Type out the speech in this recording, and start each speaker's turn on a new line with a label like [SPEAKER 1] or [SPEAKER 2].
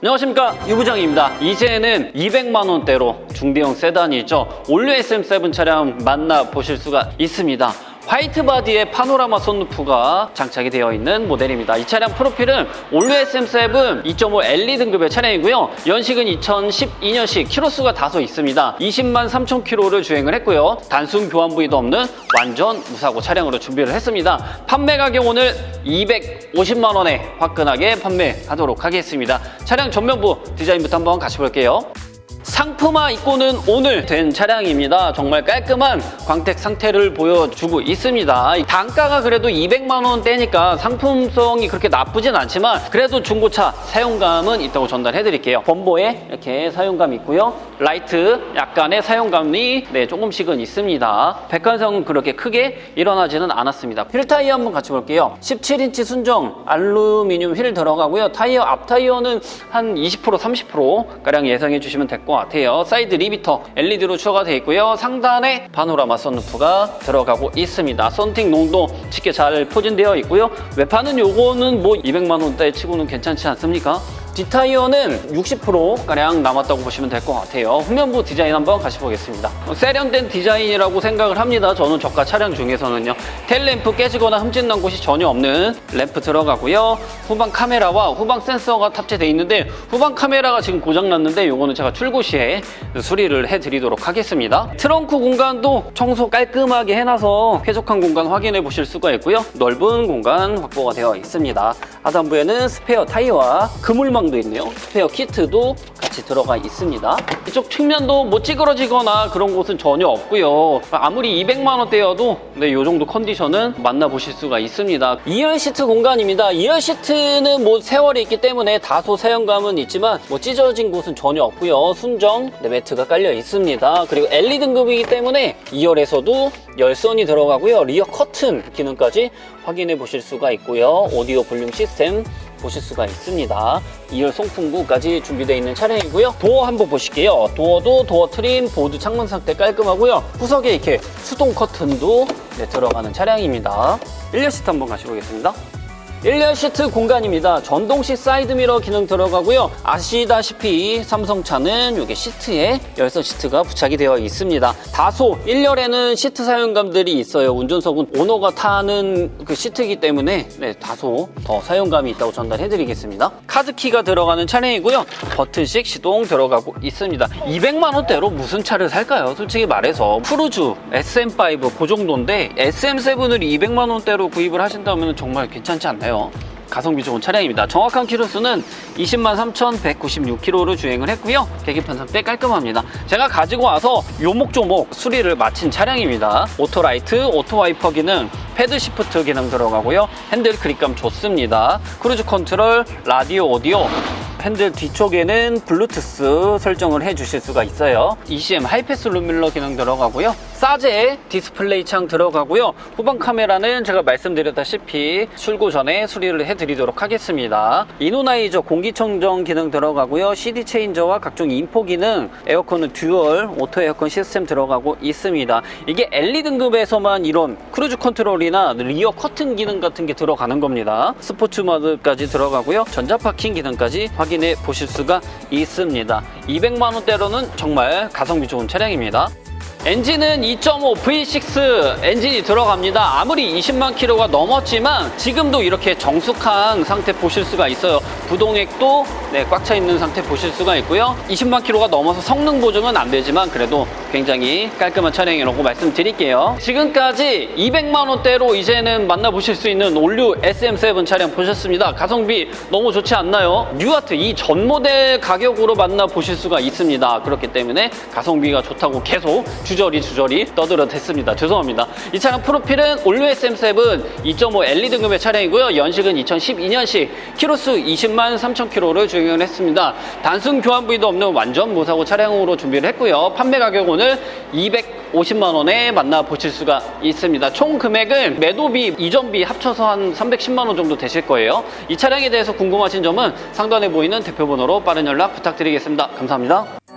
[SPEAKER 1] 안녕하십니까? 유부장입니다. 이제는 200만원대로 중대형 세단이죠. 올류 SM7 차량 만나보실 수가 있습니다 화이트 바디에 파노라마 선루프가 장착이 되어 있는 모델입니다. 이 차량 프로필은 올류 SM7 2.5 LE 등급의 차량이고요. 연식은 2012년식 키로수가 다소 있습니다. 20만 3천 킬로를 주행을 했고요. 단순 교환 부위도 없는 완전 무사고 차량으로 준비를 했습니다. 판매 가격 오늘 250만 원에 화끈하게 판매하도록 하겠습니다. 차량 전면부 디자인부터 한번 같이 볼게요. 상품화 입고는 오늘 된 차량입니다. 정말 깔끔한 광택 상태를 보여주고 있습니다. 단가가 그래도 200만 원대니까 상품성이 그렇게 나쁘진 않지만 그래도 중고차 사용감은 있다고 전달해 드릴게요. 범보에 이렇게 사용감 있고요. 라이트 약간의 사용감이 네, 조금씩은 있습니다. 백환성은 그렇게 크게 일어나지는 않았습니다. 휠 타이어 한번 같이 볼게요. 17인치 순정 알루미늄 휠 들어가고요. 타이어 앞 타이어는 한 20% 30% 가량 예상해 주시면 될 것 같아요. 사이드 리비터 LED로 추가가 되어 있고요. 상단에 파노라마 선루프가 들어가고 있습니다. 썬팅 농도 쉽게 잘 포진되어 있고요. 외판은 요거는 뭐 200만 원대 치고는 괜찮지 않습니까? 뒷타이어는 60%가량 남았다고 보시면 될 것 같아요. 후면부 디자인 한번 같이 보겠습니다. 어, 세련된 디자인이라고 생각을 합니다. 저는 저가 차량 중에서는요. 텔램프 깨지거나 흠집난 곳이 전혀 없는 램프 들어가고요. 후방 카메라와 후방 센서가 탑재되어 있는데 후방 카메라가 지금 고장났는데 이거는 제가 출고 시에 수리를 해드리도록 하겠습니다. 트렁크 공간도 청소 깔끔하게 해놔서 쾌적한 공간 확인해 보실 수가 있고요. 넓은 공간 확보가 되어 있습니다. 하단부에는 스페어 타이어와 그물망 도 있네요. 스페어 키트도 같이 들어가 있습니다. 이쪽 측면도 뭐 찌그러지거나 그런 곳은 전혀 없고요. 아무리 200만 원대여도 네, 이 정도 컨디션은 만나보실 수가 있습니다. 2열 시트 공간입니다. 2열 시트는 뭐 세월이 있기 때문에 다소 사용감은 있지만 뭐 찢어진 곳은 전혀 없고요. 순정 네, 매트가 깔려 있습니다. 그리고 LE 등급이기 때문에 2열에서도 열선이 들어가고요. 리어 커튼 기능까지 확인해 보실 수가 있고요. 오디오 볼륨 시스템 보실 수가 있습니다. 2열 송풍구까지 준비되어 있는 차량이고요. 도어 한번 보실게요. 도어도 도어 트림, 보드 창문 상태 깔끔하고요. 후석에 이렇게 수동 커튼도 네, 들어가는 차량입니다. 1열 시트 한번 가시보겠습니다. 1열 시트 공간입니다. 전동식 사이드미러 기능 들어가고요. 아시다시피 삼성차는 이게 시트에 열선 시트가 부착이 되어 있습니다. 다소 1열에는 시트 사용감들이 있어요. 운전석은 오너가 타는 그 시트이기 때문에 네, 다소 더 사용감이 있다고 전달해드리겠습니다. 카드키가 들어가는 차량이고요. 버튼식 시동 들어가고 있습니다. 200만 원대로 무슨 차를 살까요? 솔직히 말해서 푸르주 SM5 그 정도인데 SM7을 200만 원대로 구입을 하신다면 정말 괜찮지 않나요? 가성비 좋은 차량입니다. 정확한 키로수는 20만 3,196km를 주행을 했고요. 계기판 상태 깔끔합니다. 제가 가지고 와서 요목조목 수리를 마친 차량입니다. 오토라이트, 오토와이퍼 기능, 패드 시프트 기능 들어가고요. 핸들 그립감 좋습니다. 크루즈 컨트롤, 라디오 오디오, 핸들 뒤쪽에는 블루투스 설정을 해 주실 수가 있어요. ECM 하이패스 룸밀러 기능 들어가고요. 사제 디스플레이 창 들어가고요. 후방 카메라는 제가 말씀드렸다시피 출고 전에 수리를 해 드리도록 하겠습니다. 이노나이저 공기청정 기능 들어가고요. CD 체인저와 각종 인포 기능, 에어컨은 듀얼 오토 에어컨 시스템 들어가고 있습니다. 이게 LE 등급에서만 이런 크루즈 컨트롤이나 리어 커튼 기능 같은 게 들어가는 겁니다. 스포츠 모드까지 들어가고요. 전자 파킹 기능까지 확인해 보실 수가 있습니다. 200만 원대로는 정말 가성비 좋은 차량입니다. 엔진은 2.5 V6 엔진이 들어갑니다. 아무리 20만 킬로가 넘었지만 지금도 이렇게 정숙한 상태 보실 수가 있어요. 부동액도 네, 꽉 차 있는 상태 보실 수가 있고요. 20만 킬로가 넘어서 성능 보증은 안 되지만 그래도 굉장히 깔끔한 차량이라고 말씀드릴게요. 지금까지 200만 원대로 이제는 만나보실 수 있는 올류 SM7 차량 보셨습니다. 가성비 너무 좋지 않나요? 뉴아트 이 전 모델 가격으로 만나보실 수가 있습니다. 그렇기 때문에 가성비가 좋다고 계속 주저리 주저리 떠들어 댔습니다. 죄송합니다. 이 차량 프로필은 올류 SM7 2.5 LE 등급의 차량이고요. 연식은 2012년식 키로수 20만 3천 킬로를 주행을 했습니다. 단순 교환 부위도 없는 완전 무사고 차량으로 준비를 했고요. 판매 가격 오늘 250만 원에 만나보실 수가 있습니다. 총 금액은 매도비, 이전비 합쳐서 한 310만 원 정도 되실 거예요. 이 차량에 대해서 궁금하신 점은 상단에 보이는 대표번호로 빠른 연락 부탁드리겠습니다. 감사합니다.